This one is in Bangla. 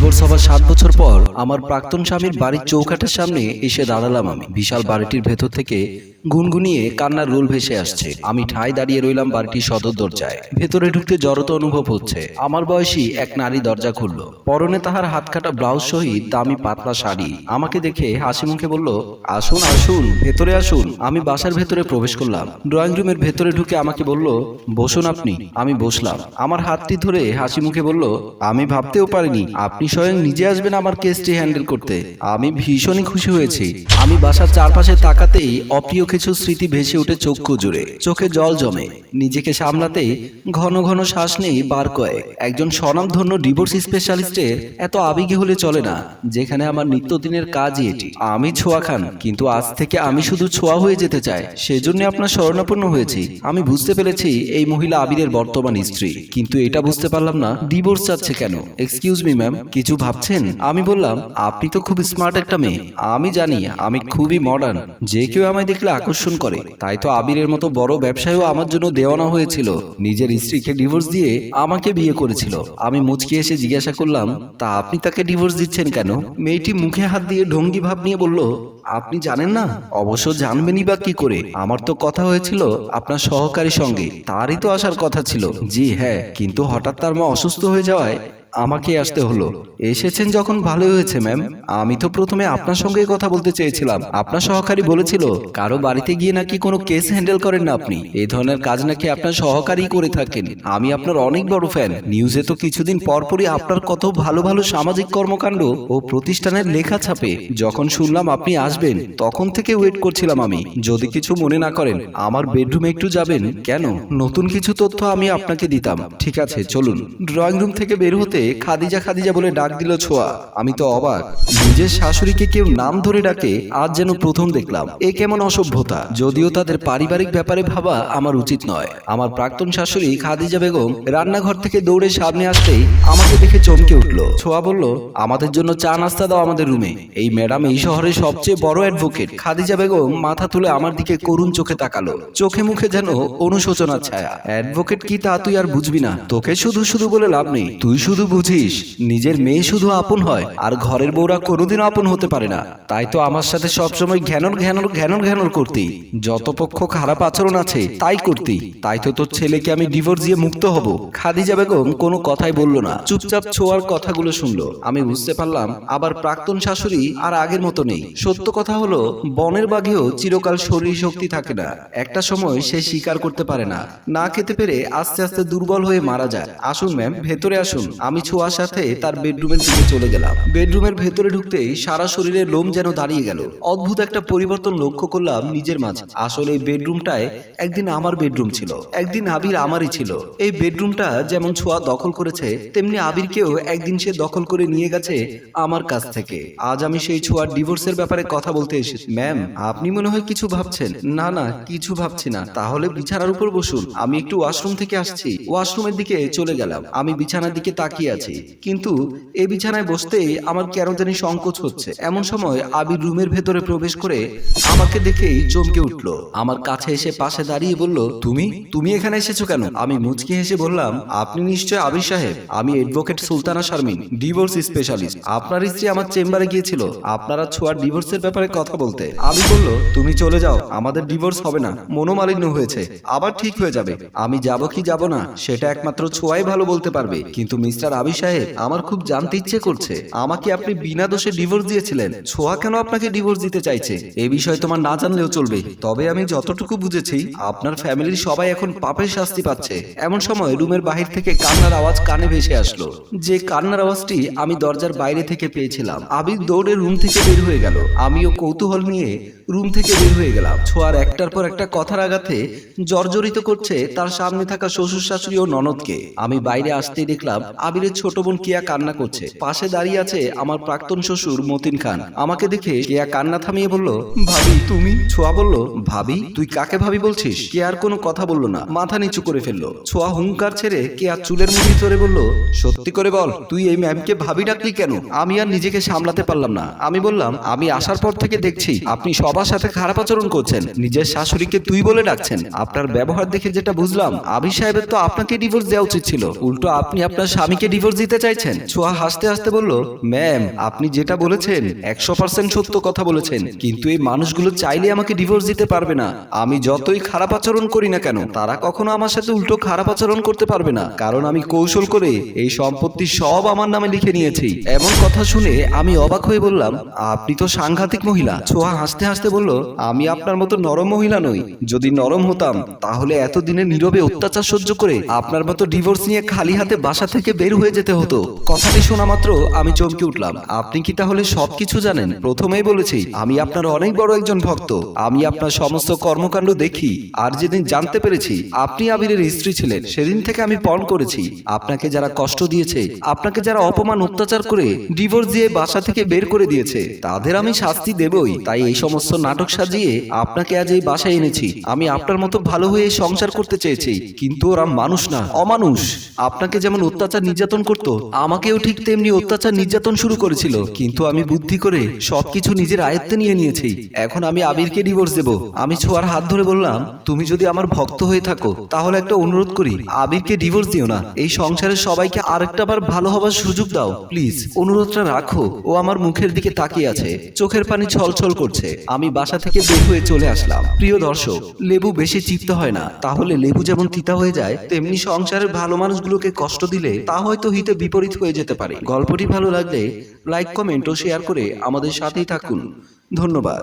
ডিভোর্স হবার সাত বছর পর আমার প্রাক্তন স্বামীর বাড়ির চৌকাঠের সামনে এসে দাঁড়ালাম আমি। বিশাল বাড়িটির ভেতর থেকে গুনগুনিয়ে কান্নার রোল ভেসে আসছে। আমি ঠায় দাঁড়িয়ে রইলাম বাড়িটির সদর দরজায়। ভেতরে ঢুকতে জড়তা অনুভব হচ্ছে। আমার বয়সী এক নারী দরজা খুলল। পরনে তাহার হাত কাটা ব্লাউজ সহিত দামি পাতলা শাড়ি। আমাকে দেখে হাসি মুখে বলল, আসুন আসুন, ভেতরে আসুন। আমি বাসার ভেতরে প্রবেশ করলাম। ড্রয়িং রুমের ভেতরে ঢুকে আমাকে বলল, বসুন আপনি। আমি বসলাম। আমার হাতটি ধরে হাসি মুখে বলল, আমি ভাবতেও পারিনি, আপনি স্বয়ং নিজে আসবেন আমার কেসটি হ্যান্ডেল করতে। আমি ভীষণই খুশি হয়েছি। আমি বাসার চারপাশে তাকাতেই অপ্রিয় কিছু স্মৃতি ভেসে উঠে চক্ষু জুড়ে চোখে জল জমে। নিজেকে সামলাতে ঘন ঘন শ্বাস নেই বার কয়েক। একজন স্বনামধন্য ডিভোর্স স্পেশালিস্টের এত আবেগী হলে চলে না, যেখানে আমার নিত্যদিনের কাজই এটি। আমি ছোঁয়া খান, কিন্তু আজ থেকে আমি শুধু ছোঁয়া হয়ে যেতে চাই। সেজন্য আপনার শরণাপন্ন হয়েছি। আমি বুঝতে পেরেছি এই মহিলা আবিরের বর্তমান স্ত্রী। কিন্তু এটা বুঝতে পারলাম না, ডিভোর্স চাচ্ছে কেন? এক্সকিউজ মি ম্যাম কিছু ভাবছেন? আমি বললাম, আপনি তো খুব স্মার্ট একটা মেয়ে। আমি জানি, আমি খুবই মডার্ন যে কেউ আমায় দেখলে আকর্ষণ করে। তাই তো আবিরের মতো বড় ব্যবসায়ও আমার জন্য দেওয়ানো হয়েছিল। নিজের স্ত্রীকে ডিভোর্স দিয়ে আমাকে বিয়ে করেছিল। আমি মুচকি এসে জিজ্ঞাসা করলাম, তা আপনি তাকে ডিভোর্স দিচ্ছেন কেন? মেয়েটি মুখে হাত দিয়ে ঢঙ্গি ভাব নিয়ে বলল, আপনি জানেন না? অবশ্য জানবেনই বা কি করে? আমার তো কথা হয়েছিল আপনার সহকারী সঙ্গে। তারই তো আসার কথা ছিল। জি হ্যাঁ কিন্তু হঠাৎ তার মা অসুস্থ হয়ে যাওয়ায় আমাকে আসতে হলো। এসেছেন যখন ভালোই হয়েছে, ম্যাম। আমি তো প্রথমে আপনার সঙ্গে কথা বলতে চেয়েছিলাম। আপনার সহকারী বলেছিল, কারও বাড়িতে গিয়ে নাকি কোনো কেস হ্যান্ডেল করেন না আপনি। এই ধরনের কাজ নাকি আপনার সহকারী করে থাকেন। আমি আপনার অনেক বড় ফ্যান। নিউজে তো কিছুদিন পরপরই আপনার কত ভালো ভালো সামাজিক কর্মকাণ্ড ও প্রতিষ্ঠানের লেখা ছাপে। যখন শুনলাম আপনি আসবেন, তখন থেকে ওয়েট করছিলাম আমি। যদি কিছু মনে না করেন, আমার বেডরুমে একটু যাবেন? কেন? নতুন কিছু তথ্য আমি আপনাকে দিতাম। ঠিক আছে, চলুন। ড্রয়িং রুম থেকে বের হতে খাদিজা খাদিজা বলে ডাক দিল ছোঁয়া। আমি তো অবাক। নিজের শাশুড়িকে কেউ নাম ধরে ডাকে আজ যেন প্রথম দেখলাম। এ কেমন অসভ্যতা? যদিও তাদের পারিবারিক ব্যাপারে ভাবা আমার উচিত নয়। আমার প্রাক্তন শাশুড়ি খাদিজা বেগম রান্নাঘর থেকে দৌড়ে সামনে আসতেই আমাকে দেখে চমকে উঠল। ছোঁয়া বলল আমাদের জন্য চা নাস্তা দাও আমাদের রুমে। এই ম্যাডাম এই শহরের সবচেয়ে বড় অ্যাডভোকেট। খাদিজা বেগম মাথা তুলে আমার দিকে করুণ চোখে তাকালো। চোখে মুখে যেন অনুশোচনার ছায়া। অ্যাডভোকেট কি তা তুই আর বুঝবি না। তোকে শুধু শুধু বলে লাভ নেই। তুই শুধু বুঝিস, নিজের মেয়ে শুধু আপন হয়, আর ঘরের বউরা কোনোদিনও আপন হতে পারে না। তাই তো আমার সাথে সবসময় ঘ্যানর ঘ্যানর ঘ্যানর ঘ্যানর করতি। যত পক্ষ খারাপ আচরণ আছে, তাই করতি। তাই তো তোর ছেলেকে আমি ডিভোর্স দিয়ে মুক্ত হব। খাদিজা বেগম কোনো কথাই বলল না। চুপচাপ ছোঁয়ার কথাগুলো শুনলো। আমি বুঝতে পারলাম, আবার প্রাক্তন শাশুড়ি আর আগের মতো নেই। সত্য কথা হলো, বনের বাঘেও চিরকাল শরীর শক্তি থাকে না। একটা সময় সে স্বীকার করতে পারে না। না খেতে পেরে আস্তে আস্তে দুর্বল হয়ে মারা যায়। আসুন ম্যাম, ভেতরে আসুন। আমি ছোঁয়ার সাথে তার বেডরুমের দিকে চলে গেলাম। বেডরুমের ভেতরে ঢুকতেই সারা শরীরের লোম যেন দাঁড়িয়ে গেল। অদ্ভুত একটা পরিবর্তন লক্ষ্য করলাম নিজের মাঝে। আসলে এই বেডরুমটায় একদিন আমার বেডরুম ছিল। একদিন আবির আমারই ছিল। এই বেডরুমটা যেমন ছোঁয়া দখল করেছে তেমনি আবিরকেও একদিন সে দখল করে নিয়ে গেছে আমার কাছ থেকে। আজ আমি সেই ছোঁয়ার ডিভোর্সের ব্যাপারে কথা বলতে এসেছি। ম্যাম আপনি মনে হয় কিছু ভাবছেন। না না কিছু ভাবছি না। তাহলে বিছানার উপর বসুন। আমি একটু ওয়াশরুম থেকে আসছি। ওয়াশরুমের দিকে চলে গেলাম। আমি বিছানার দিকে তাকিয়ে আছি। কিন্তু এই বিছানায় বসতেই আমার কেন জানি সংকোচ হচ্ছে। এমন সময় আবির রুমের ভেতরে প্রবেশ করে আমাকে দেখেই চমকে উঠল। আমার কাছে এসে পাশে দাঁড়িয়ে বলল, তুমি? তুমি এখানে এসেছ কেন? আমি মুচকি হেসে বললাম, আপনি নিশ্চয় আবির সাহেব। আমি advocate Sultana Sharmin, divorce specialist. আপনার স্ত্রী আমার চেম্বারে গিয়েছিল। আপনারা ছোঁয়ার ডিভোর্সের ব্যাপারে কথা বলতে। আবি বলল, তুমি চলে যাও। আমাদের ডিভোর্স হবে না। মনোমালিন্য হয়েছে। আবার ঠিক হয়ে যাবে। আমি যাব কি যাব না, সেটা একমাত্র ছোঁয়াই ভালো বলতে পারবে। কিন্তু মিস্টার আবি সাহেব, আমার খুব জানতে ইচ্ছে করছে। আমাকে আপনি বিনা দোষে ডিভোর্স দিয়েছিলেন। ছোঁয়া কেন আপনাকে ডিভোর্স দিতে চাইছে? এ বিষয়ে তোমার না জানলেও চলবে। তবে আমি যতটুকু বুঝেছি, আপনার ফ্যামিলির সবাই এখন পাপের শাস্তি পাচ্ছে। এমন সময় রুমের বাহির থেকে কান্নার আওয়াজ কানে ভেসে আসলো। যে কান্নার আওয়াজটি আমি দরজার বাইরে থেকে পেয়েছিলাম। আবির দৌড়ে রুম থেকে বের হয়ে গেল। আমিও কৌতূহল নিয়ে রুম থেকে বের হয়ে গেলাম। ছোঁয়ার একটার পর একটা কথার আঘাতে জর্জরিত করছে তার সামনে থাকা শ্বশুর শাশুড়ি ও ননদকে। আমি বাইরে আসতেই দেখলাম আবিরের ছোট বোন কেয়া কান্না করছে। পাশে দাঁড়িয়ে আছে আমার প্রাক্তন শ্বশুর মতিন খান। আমাকে দেখে কেয়া কান্না থামিয়ে বলল, ভাবি, তুমি? ছোঁয়া বলল, ভাবি, তুই কাকে ভাবি বলছিস? কেয়ার কোনো কথা বলল না, মাথা নিচু করে ফেলল। ছোঁয়া হুঙ্কার ছেড়ে কেয়া চুলের মুঠি ধরে বলল, সত্যি করে বল, তুই এই ম্যামকে ভাবি ডাকলি কেন? আমি আর নিজেকে সামলাতে পারলাম না। আমি বললাম, আমি আসার পর থেকে দেখছি আপনি সবার সবার সাথে খারাপ আচরণ করছেন। নিজের শাশুড়িকে তুই বলে ডাকছেন। আপনার ব্যবহার দেখে যেটা বুঝলাম আবি সাহেবের তো আপনাকে ডিভোর্স দেওয়া উচিত ছিল। উল্টো আপনি আপনার স্বামীকে ডিভোর্স দিতে চাইছেন। ছোঁয়া হাসতে হাসতে বলল ম্যাম আপনি যেটা বলেছেন একশো পার্সেন্ট সত্য কথা বলেছেন। কিন্তু এই মানুষগুলো চাইলে আমাকে ডিভোর্স দিতে পারবে না। আমি যতই খারাপ আচরণ করি না কেন তারা কখনো আমার সাথে উল্টো খারাপ আচরণ করতে পারবে না। কারণ আমি কৌশল করে এই সম্পত্তি সব আমার নামে লিখে নিয়েছি। এমন কথা শুনে আমি অবাক হয়ে বললাম আপনি তো সাংঘাতিক মহিলা। ছোঁয়া হাসতে হাসতে বলল, আমি আপনার মতো নরম মহিলা নই। যদি নরম হতাম, তাহলে এতদিনে নীরবে অত্যাচার সহ্য করে আপনার মতো ডিভোর্স নিয়ে খালি হাতে বাসা থেকে বের হয়ে যেতে হতো। কথাটি শোনা মাত্র আমি চমকে উঠলাম। আপনি কি তাহলে সবকিছু জানেন? প্রথমেই বলেছি, আমি আপনার অনেক বড় একজন ভক্ত। আমি আপনার সমস্ত কর্মকাণ্ড দেখি। আর যেদিন জানতে পেরেছি, আপনি আবিরের স্ত্রী ছিলেন। সেদিন থেকে আমি পণ করেছি। আপনাকে যারা কষ্ট দিয়েছে, আপনাকে যারা অপমান, অত্যাচার করে ডিভোর্স দিয়ে বাসা থেকে বের করে দিয়েছে, তাদের আমি শাস্তি দেবই। তাই এই সমস্ত নাটক সাজিয়ে আপনাকে আজ এই বাসায় এনেছি। আমি আপনার মতো ভালো হয়ে সংসার করতে চেয়েছি। কিন্তু ওরা মানুষ না, অমানুষ। আপনাকে যেমন অত্যাচার নির্যাতন করত, আমাকেও ঠিক তেমনি অত্যাচার নির্যাতন শুরু করেছিল। কিন্তু আমি বুদ্ধি করে সবকিছু নিজের আয়ত্তে নিয়ে নিয়েছি। এখন আমি আবিরকে ডিভোর্স দেব। আমি ছোঁয়ার হাত ধরে বললাম, তুমি যদি আমার ভক্ত হয়ে থাকো, তাহলে একটা অনুরোধ করি, আবিরকে ডিভোর্স দিও না। এই সংসারের সবাইকে আরেকটা বার ভালো হবার সুযোগ দাও, প্লিজ। অনুরোধটা রাখো। ও আমার মুখের দিকে তাকিয়ে আছে। চোখের পানি ছলছল করছে। আমি বাসা থেকে বের হয়ে চলে আসলাম। প্রিয় দর্শক, লেবু বেশি চিপতে হয় না। তাহলে লেবু যেমন তিতা হয়ে যায়, তেমনি সংসারের ভালো মানুষগুলোকে কষ্ট দিলে তা হয়তো হিতে বিপরীত হয়ে যেতে পারে। গল্পটি ভালো লাগলে লাইক, কমেন্ট ও শেয়ার করে আমাদের সাথেই থাকুন। ধন্যবাদ।